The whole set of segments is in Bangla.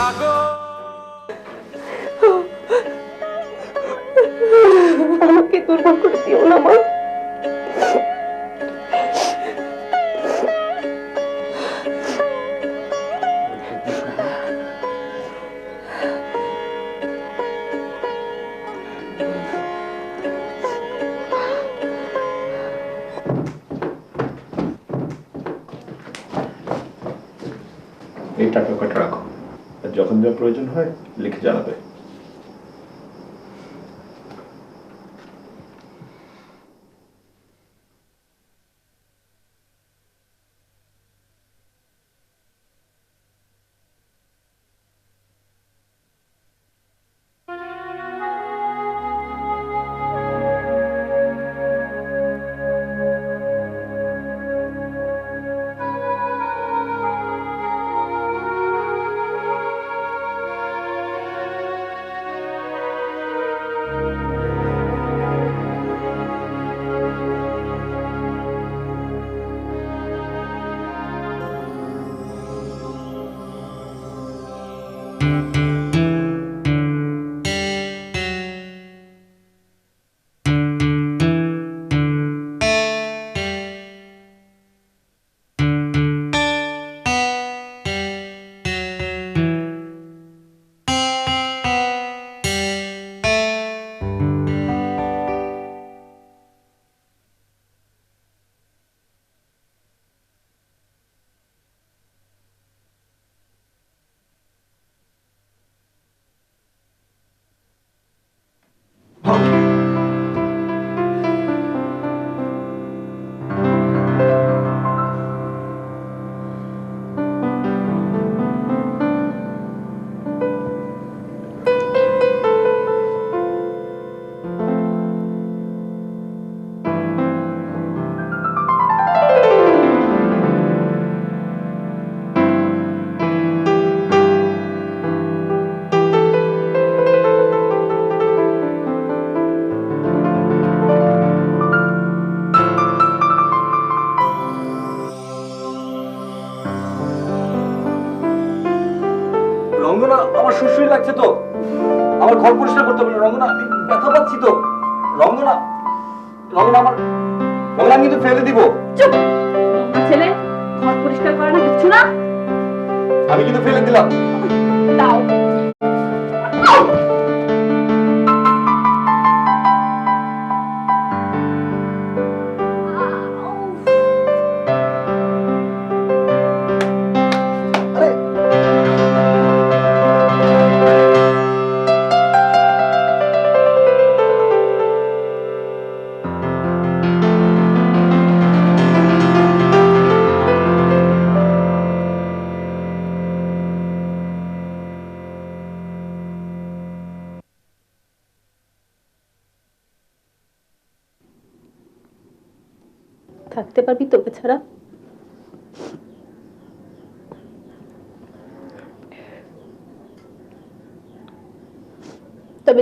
সাগর আমাকে দুর্বল করে দিও না মা। আমি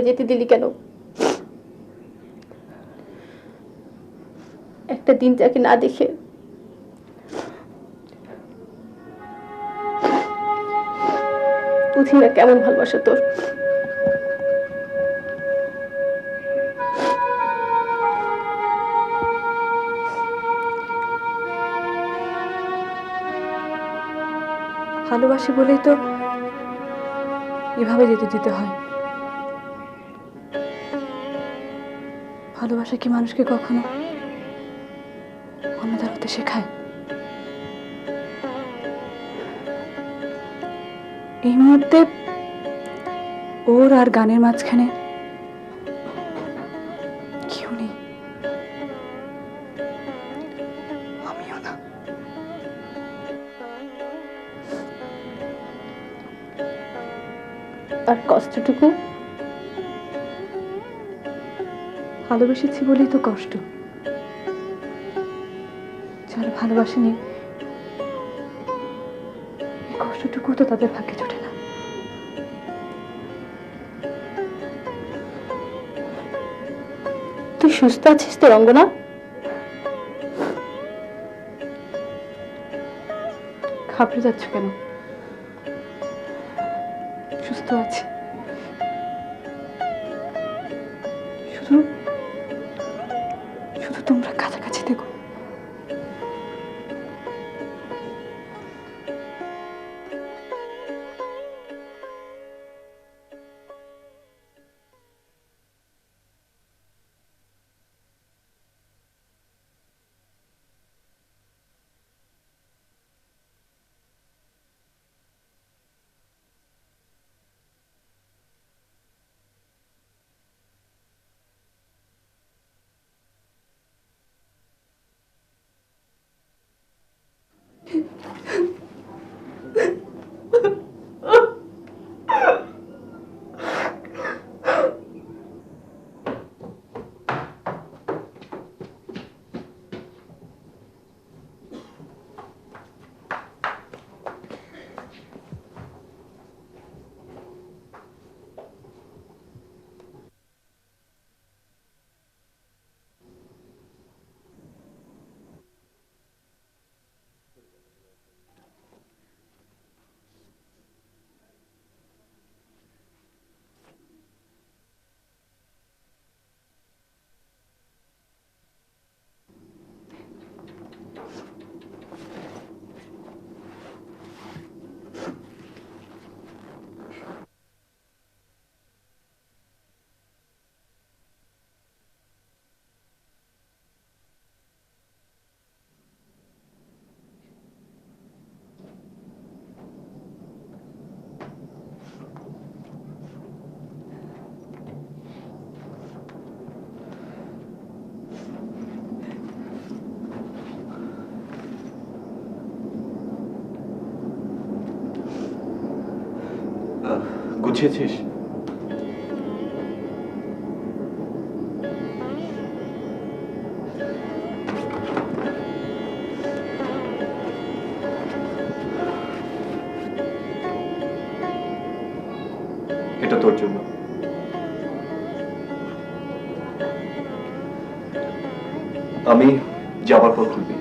যেতে দিলি কেন? একটা দিন যাকে না দেখে। বুঝি কেমন ভালোবাসা তোর। ভালোবাসি বলেই তো এভাবে যেতে দিতে হয়। ভালোবাসা কি মানুষকে কখনো অন্যদার হতে শেখায়? এই মুহূর্তে ওর আর গানের মাঝখানে আর কষ্টটুকু ভালোবেসেছি বলেই তো কষ্ট। যারা ভালোবাসেনি এই কষ্টটুকু তো তাদের ভাগ্যে জোটে না। তুই সুস্থ আছিস তো রঙ্গনা? ঘাবড়ে যাচ্ছ কেন? সুস্থ আছে। গুছিয়েছিস এটা তোর জন্য। আমি যাবার পর খুলবি।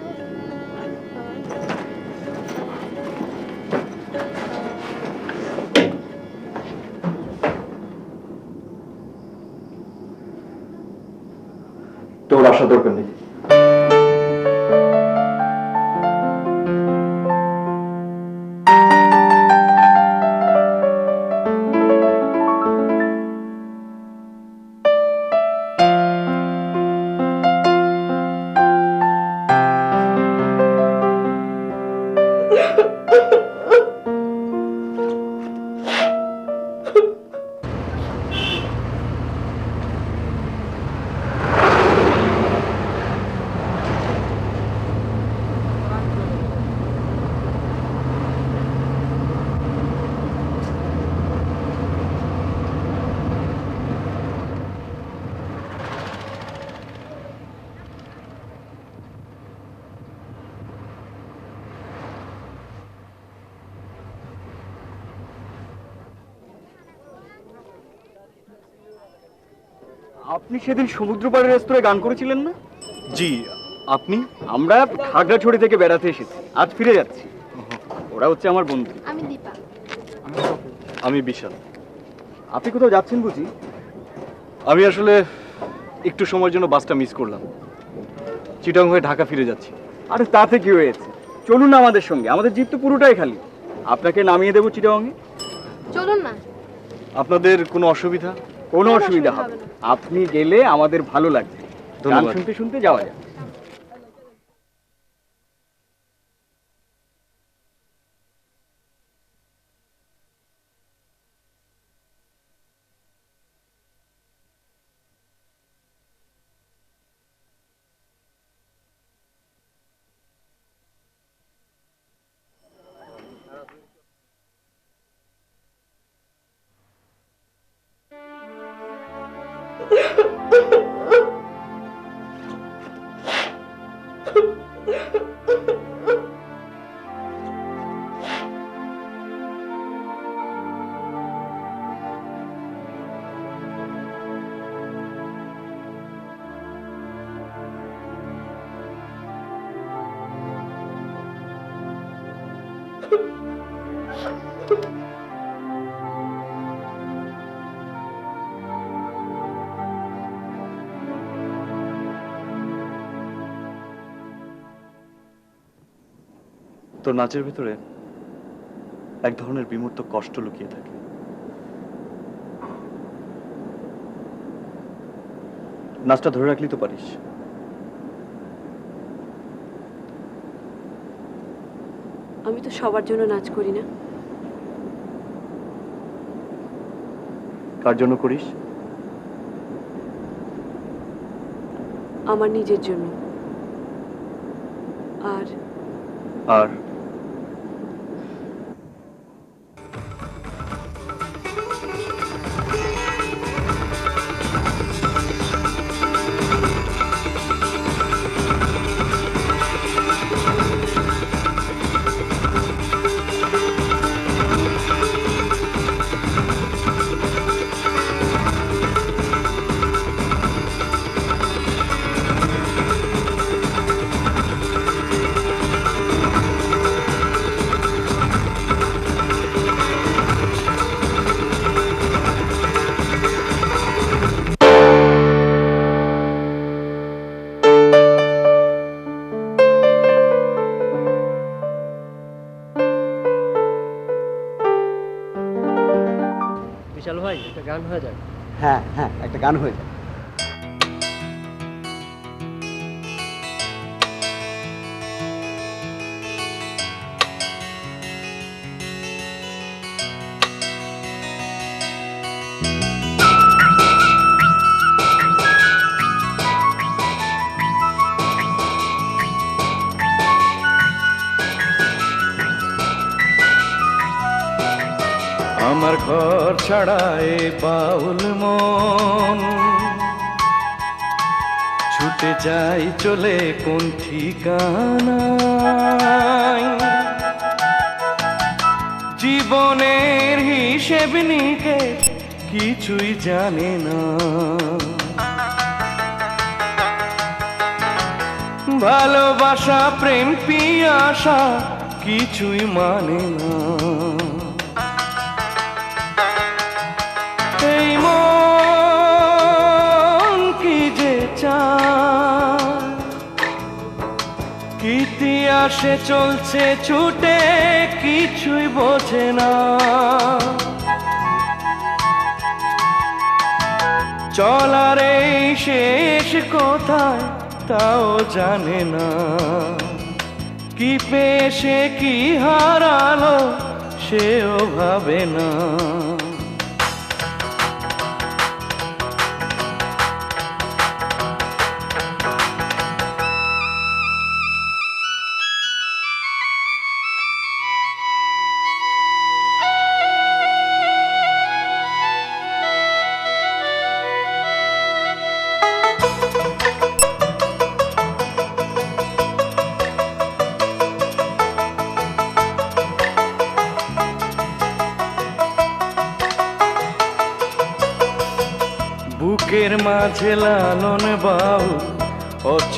আপনি সেদিন সমুদ্র পাড়ের রেস্তোরাঁয় গান করেছিলেন না? জি আপনি? আমরা খাগড়াছড়ি থেকে বেড়াতে এসেছি। আজ ফিরে যাচ্ছি। ওরা হচ্ছে আমার বন্ধু। আমি দীপা। আমি বিশাল। আপনি কোথাও যাচ্ছেন বুঝি? আমি আসলে একটু সময়ের জন্য বাসটা মিস করলাম। চিটাং হয়ে ঢাকা ফিরে যাচ্ছি। আরে তাতে কি হয়েছে? চলুন না আমাদের সঙ্গে। আমাদের জিপ তো পুরোটাই খালি। আপনাকে নামিয়ে দেবো চিটাংয়ে? চলুন না। আপনাদের কোনো অসুবিধা? কোনো অসুবিধা হবে। আপনি গেলে আমাদের ভালো লাগবে গান। শুনতে শুনতে যাওয়া যায় তোর নাচের ভিতরে এক ধরনের বিমূর্ত কষ্ট লুকিয়ে থাকে। নাচটা ধরে রাখলি তো পারিস। আমি তো সবার জন্য নাচ করি না। কার জন্য করিস? আমার নিজের জন্য। আর আর? গান হয়ে যায়। আমার ঘর ছাড়ায় বাউল মন। ছুটে যাই, চলে কোন ঠিকানায়? জীবনের হিসেব নিকে কিছুই জানে না। ভালোবাসা, প্রেম, পিয়াসা কিছুই মানে না। ইতিহাসে চলছে, ছুটে কিছুই বোঝে না। চলার এই শেষ কোথায় তাও জানে না। কি পেশে কি হারালো, সেও ভাবে না।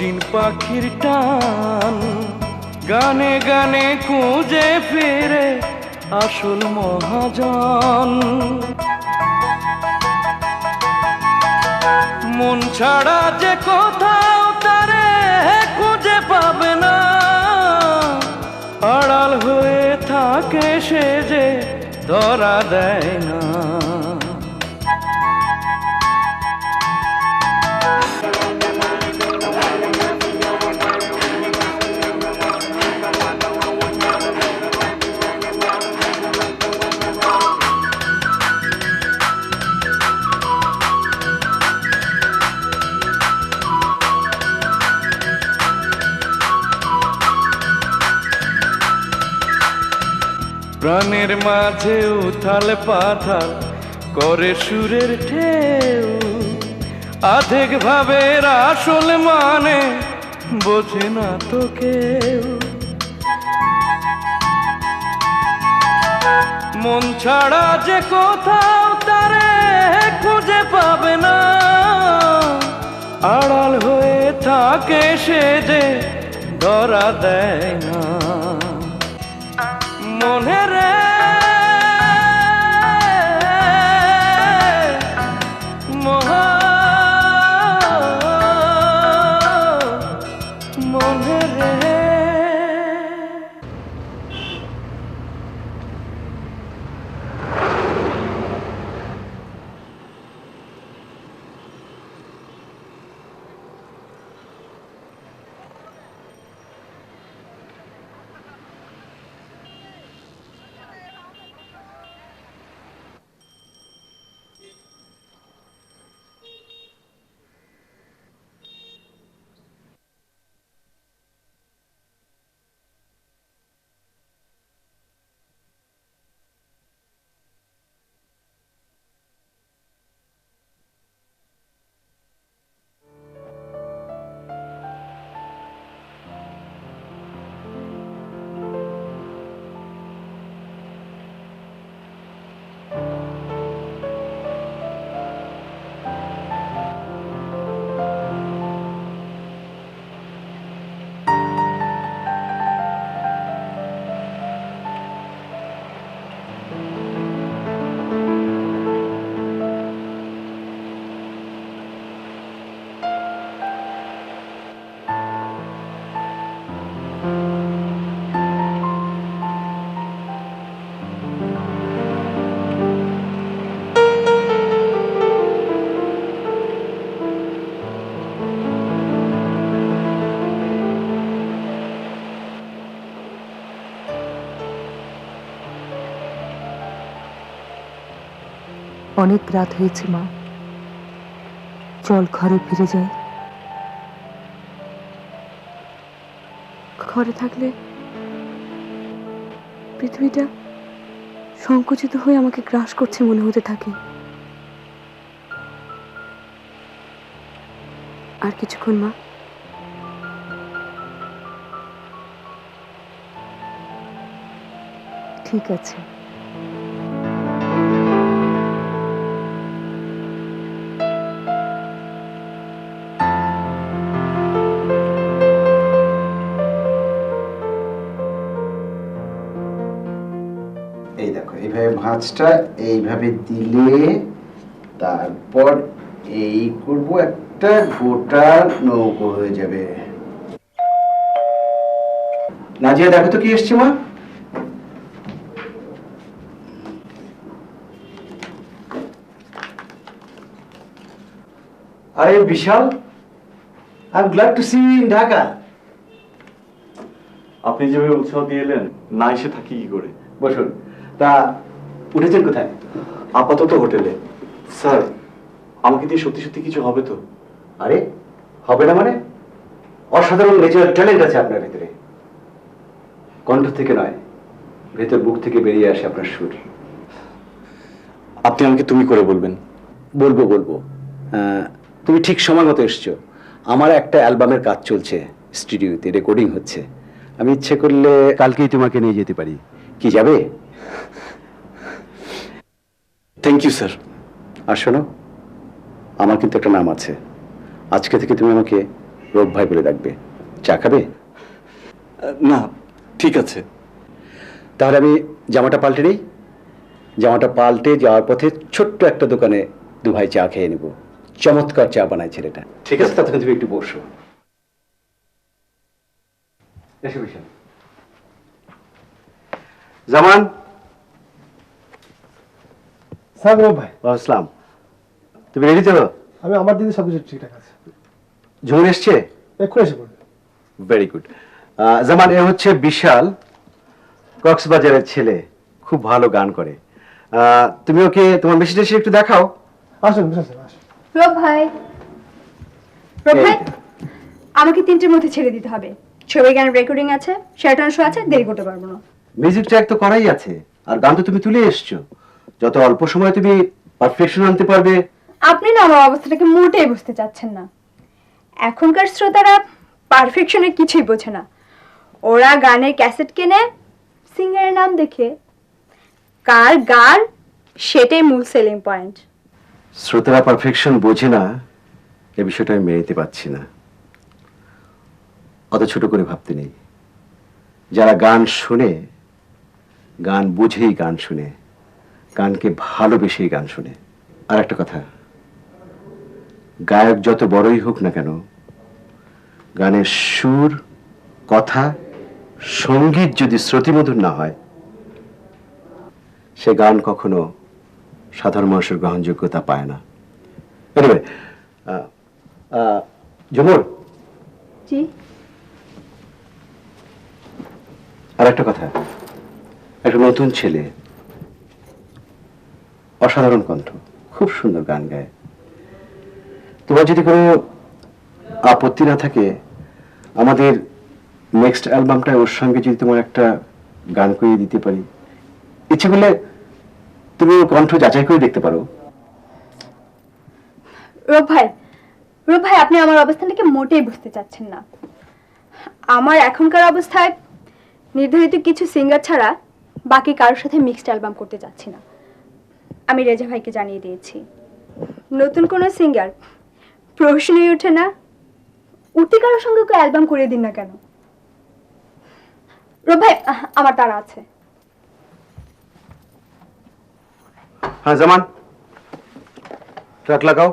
অচিন পাখির টান। গানে গানে খুঁজে ফিরে আসল মহাজন। মন ছাড়া যে কোথাও তারে খুঁজে পাবে না। আড়াল হয়ে থাকে সে যে ধরা দেয় না। প্রাণের মাঝে উথাল পাথাল করে সুরের ঢেউ। আধেক ভাবের আসল মানে বোঝে না তো কেউ। মন ছাড়া যে কোথাও তারে খুঁজে পাবে না। আড়াল হয়ে থাকে সে যে ধরা দেয় না। মনে রে অনেক রাত হয়েছে, মা। চল ঘরে ফিরে যাই। ঘরে থাকলে পৃথিবীটা সংকুচিত হয়ে আমাকে গ্রাস করছে মনে হতে থাকে। আর কিছুক্ষণ, মা। ঠিক আছে। এই দেখো এইভাবে ভাঁজটা এইভাবে দিলে তারপর এই করব একটা গোটা নৌকো হয়ে যাবে। নাজিয়া দেখো তো কি এসছে মা। আরে Bishal I am glad to see in Dhaka আপনি যেভাবে উৎসাহ দিয়ে এলেন না এসে থাকি কি করে? বসুন। তা উঠেছেন কোথায়? আপাতত হোটেলে। স্যার আমাকে দিয়ে সত্যি সত্যি কিছু হবে তো? আরে হবে না মানে? অসাধারণ নেচারাল ট্যালেন্ট আছে আপনার ভিতরে। কণ্ঠ থেকে নয় ভেতর বুক থেকে বেরিয়ে আসে আপনার সুর। আপনি আমাকে তুমি করে বলবেন। বলব বলব। তুমি ঠিক সময় মতো এসছো। আমার একটা অ্যালবামের কাজ চলছে স্টুডিওতে রেকর্ডিং হচ্ছে। আমি ইচ্ছে করলে কালকেই তোমাকে নিয়ে যেতে পারি। কি যাবে? থ্যাংক ইউ স্যার আর শোনো আমার কিন্তু একটা নাম আছে। আজকে থেকে তুমি আমাকে রোগ ভাই বলে ডাকবে চা খাবে? না ঠিক আছে। তাহলে আমি জামাটা পাল্টে নিই। জামাটা পাল্টে যাওয়ার পথে ছোট্ট একটা দোকানে দু ভাই চা খেয়ে নেব। চমৎকার চা বানায় ছেলেটা। ঠিক আছে ততক্ষণ তুমি একটু বসো। জামান সাগর ভাই। আসসালাম। তুমি রেডি তো? আমি আমার দিদি সব কিছু ঠিকঠাক আছে। ঝুমুর এসছে? এক্ষুনি এসে পড়বে। ভেরি গুড জামান এ হচ্ছে বিশাল কক্সবাজারের ছেলে। খুব ভালো গান করে। আহ, তুমি ওকে তোমার মেশিন টেশিন একটু দেখাও? আসুন আসুন আসুন। রব ভাই। রব ভাই আমাকে তিনটের মধ্যে ছেড়ে দিতে হবে। ছবি গানের রেকর্ডিং আছে শো আছে দেরি করতে পারব না। মিউজিক ট্র্যাক তো করাই আছে। আর গান তো তুমি তুলে এসছো। যত অল্প সময়ে তুমি পারফেকশন আনতে পারবে। আপনি না আমার অবস্থাটাকে মোটেই বুঝতে চাচ্ছেন না। এখনকার শ্রোতারা পারফেকশনের কিছুই বোঝে না। ওরা গানের ক্যাসেট কেনে সিঙ্গারের নাম দেখে। কার গান সেটাই মূল সেলিং পয়েন্ট শ্রোতারা পারফেকশন বোঝে না এ বিষয়টা আমি মেনে নিতে পারছি না। অত ছোট করে ভাবতে নেই। যারা গান শুনে গান বুঝেই গান শুনে গানকে ভালোবেসেই গান শুনে। আর একটা কথা গায়ক যত বড়ই হোক না কেন গানের সুর কথা সংগীত যদি শ্রুতিমধুর না হয় সে গান কখনো সাধারণ মানুষের গ্রহণযোগ্যতা পায় না। এনিওয়ে জি। আর একটা কথা একটা নতুন ছেলে অসাধারণ কণ্ঠ। খুব সুন্দর গান গায়। তোমার যদি কোনো আপত্তি না থাকে, আমাদের নেক্সট অ্যালবামটা ওর সঙ্গে যদি তোমার একটা গান করিয়ে দিতে পারি। ইচ্ছে করলে তুমি ওর কণ্ঠ যাচাই করে দেখতে পারো। রূপ ভাই রূপ ভাই, আপনি আমার অবস্থানটাকে মোটেই বুঝতে চাচ্ছেন না। আমার এখনকার অবস্থায় নির্ধারিত কিছু সিঙ্গার ছাড়া বাকি কারোর সাথে মিক্সড অ্যালবাম করতে যাচ্ছি না। আমি রেজা ভাইকে জানিয়ে দিয়েছি। নতুন কোনো সিঙ্গার প্রশ্নই ওঠে না। উঠতে কারও সঙ্গে কেউ অ্যালবাম করে দিন না কেন? রব ভাই আমার তারা আছে। হ্যাঁ জামান। ট্রাক লাগাও।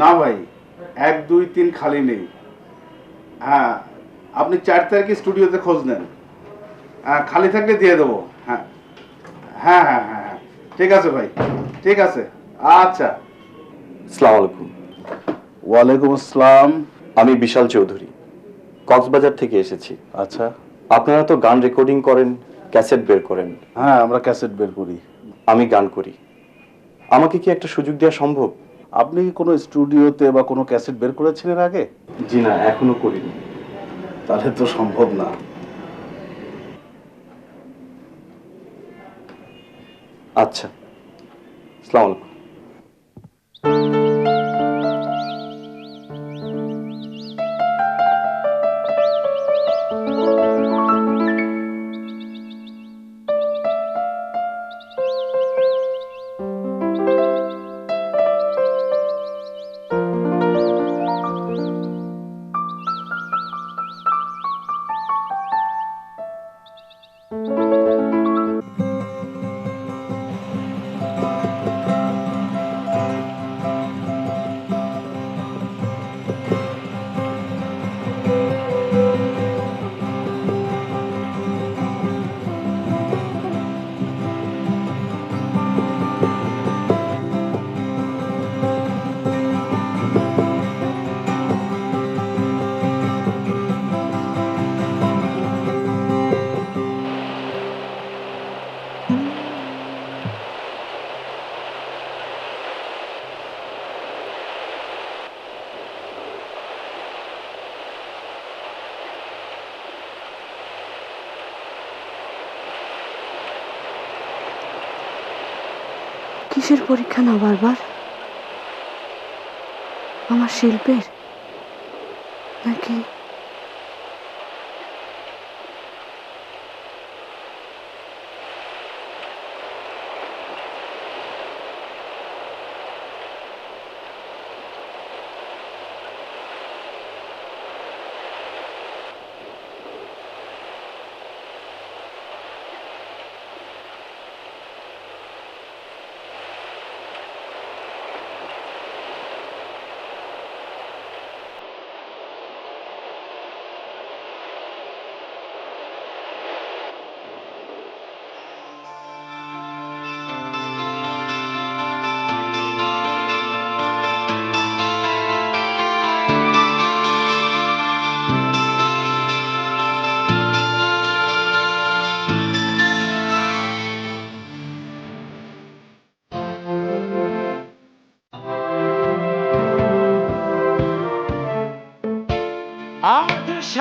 না ভাই এক দুই তিন খালি নেই। হ্যাঁ আপনি চার তারিখে স্টুডিওতে খোঁজ নেন। হ্যাঁ খালি থাকলে দিয়ে দেবো। হ্যাঁ হ্যাঁ হ্যাঁ হ্যাঁ হ্যাঁ ঠিক আছে ভাই ঠিক আছে আচ্ছা। সালাম আলাইকুম। ওয়ালাইকুম আসসালাম। আমি বিশাল চৌধুরী কক্সবাজার থেকে এসেছি। আচ্ছা। আপনারা তো গান রেকর্ডিং করেন ক্যাসেট বের করেন। হ্যাঁ আমরা ক্যাসেট বের করি। আমি গান করি। আমাকে কি একটা সুযোগ দেওয়া সম্ভব? আপনি কি কোনো স্টুডিওতে বা কোনো ক্যাসেট বের করেছিলেন আগে? জি না এখনও করিনি। তাহলে তো সম্ভব না। আচ্ছা সালাম কিসের পরীক্ষা না বারবার। আমার শিল্পের নাকি আজ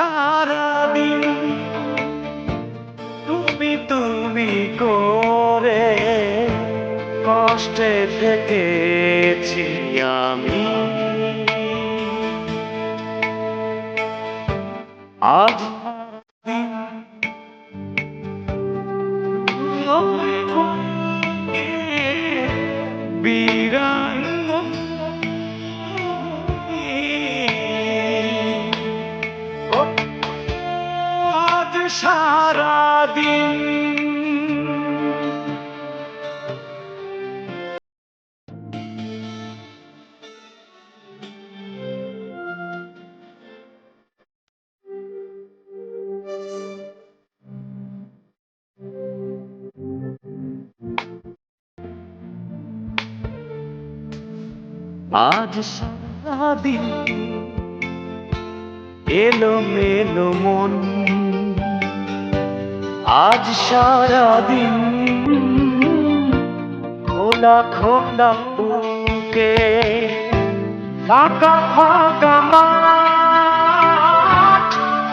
আজ সারাদিন এলো মেলো মন আজ সারাদিন খোলা খোলা বুকে ফাঁকা ফাঁকা মাঠ,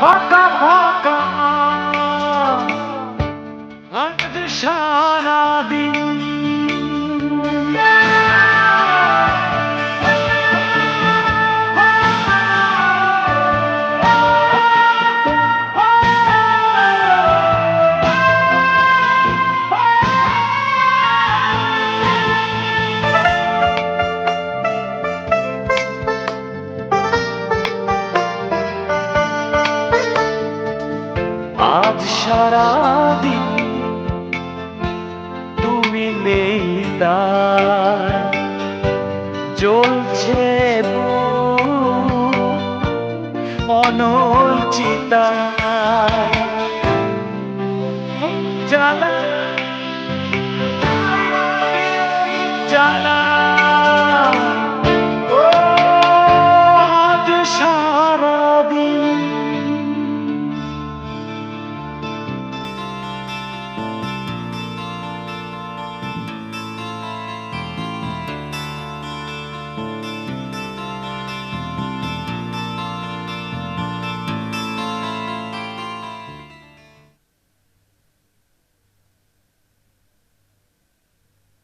ফাঁকা ফাঁকা। আজ সারাদিন আজ সারাদিন তুমি নেই তার। জ্বলছে অনল চিতায়